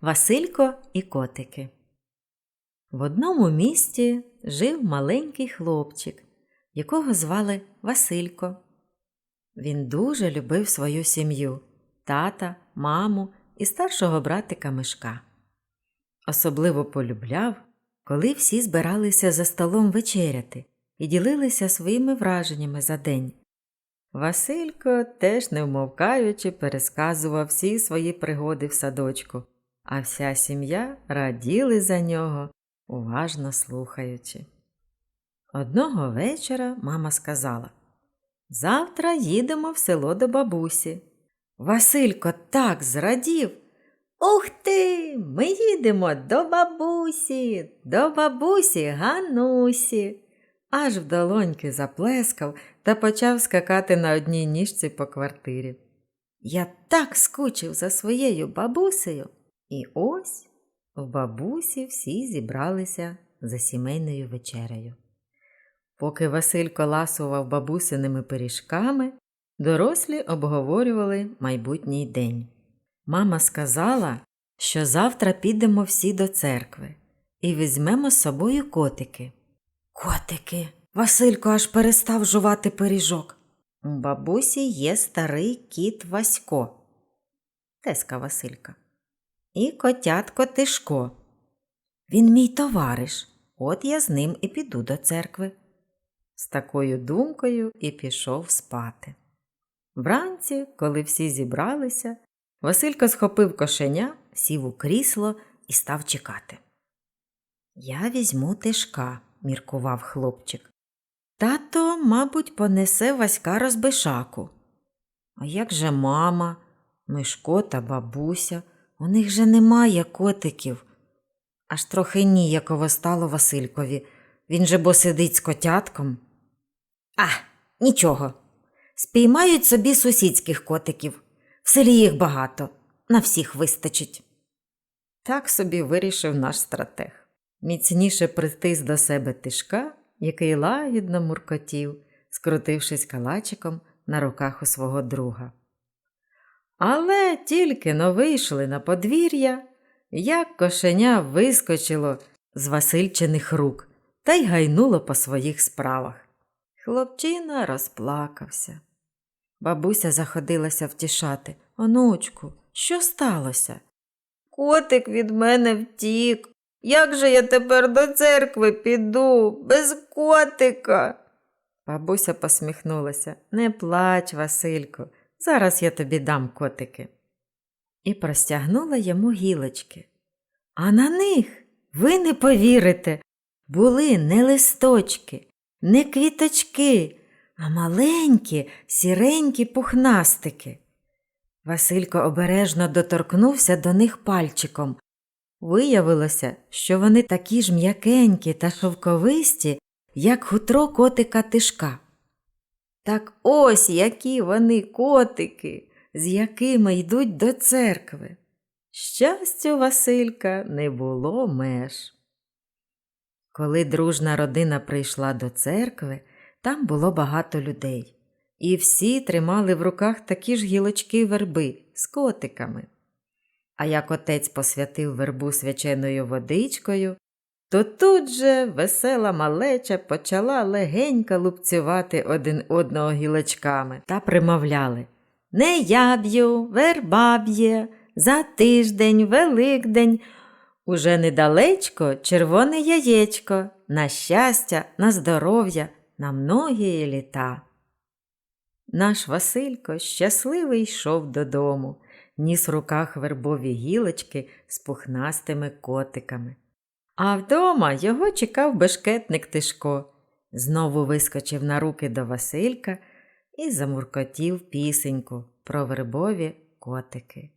Василько і котики. В одному місті жив маленький хлопчик, якого звали Василько. Він дуже любив свою сім'ю тата, маму і старшого братика Мишка. Особливо полюбляв, коли всі збиралися за столом вечеряти і ділилися своїми враженнями за день. Василько теж не вмовкаючи пересказував всі свої пригоди в садочку, а вся сім'я раділи за нього, уважно слухаючи. Одного вечора мама сказала Завтра їдемо в село до бабусі. Василько так зрадів. Ух ти! Ми їдемо до бабусі, до бабусі Ганусі. Аж в долоньки заплескав та почав скакати на одній ніжці по квартирі. Я так скучив за своєю бабусею. І ось в бабусі всі зібралися за сімейною вечерею. Поки Василько ласував бабусиними пиріжками, дорослі обговорювали майбутній день. Мама сказала, що завтра підемо всі до церкви і візьмемо з собою котики. Котики. Василько аж перестав жувати пиріжок. У бабусі є старий кіт Васько, теска Василька. І котятко Тишко. Він мій товариш, от я з ним і піду до церкви. З такою думкою і пішов спати. Вранці, коли всі зібралися, Василько схопив кошеня, сів у крісло і став чекати. Я візьму тишка, міркував хлопчик. Тато, мабуть, понесе Васька розбишаку. А як же мама, Мишко та бабуся? У них же немає котиків. Аж трохи ніяково стало Василькові. Він же бо сидить з котятком. А, нічого. Спіймають собі сусідських котиків. В селі їх багато, на всіх вистачить. Так собі вирішив наш стратег. Міцніше притис до себе тишка, який лагідно муркотів, скрутившись калачиком на руках у свого друга. Але тільки но вийшли на подвір'я, як кошеня вискочило з Васильчиних рук та й гайнуло по своїх справах. Хлопчина розплакався. Бабуся заходилася втішати. Онучку, що сталося? Котик від мене втік. Як же я тепер до церкви піду без котика? Бабуся посміхнулася. Не плач, Васильку, зараз я тобі дам котики. І простягнула йому гілочки. А на них, ви не повірите, були не листочки, не квіточки, а маленькі сіренькі пухнастики. Василько обережно доторкнувся до них пальчиком. Виявилося, що вони такі ж м'якенькі та шовковисті, як хутро котика тишка. Так ось які вони котики, з якими йдуть до церкви. Щастю Василька не було меж. Коли дружна родина прийшла до церкви, там було багато людей, і всі тримали в руках такі ж гілочки верби з котиками. А як отець посвятив вербу свяченою водичкою, то тут же весела малеча почала легенько лупцювати один одного гілочками та примовляли Не я б'ю, верба б'є, за тиждень, великдень. Уже недалечко червоне яєчко, на щастя, на здоров'я, на многії літа. Наш Василько щасливий йшов додому, ніс в руках вербові гілочки з пухнастими котиками. А вдома його чекав бешкетник Тишко, знову вискочив на руки до Василька і замуркотів пісеньку про вербові котики.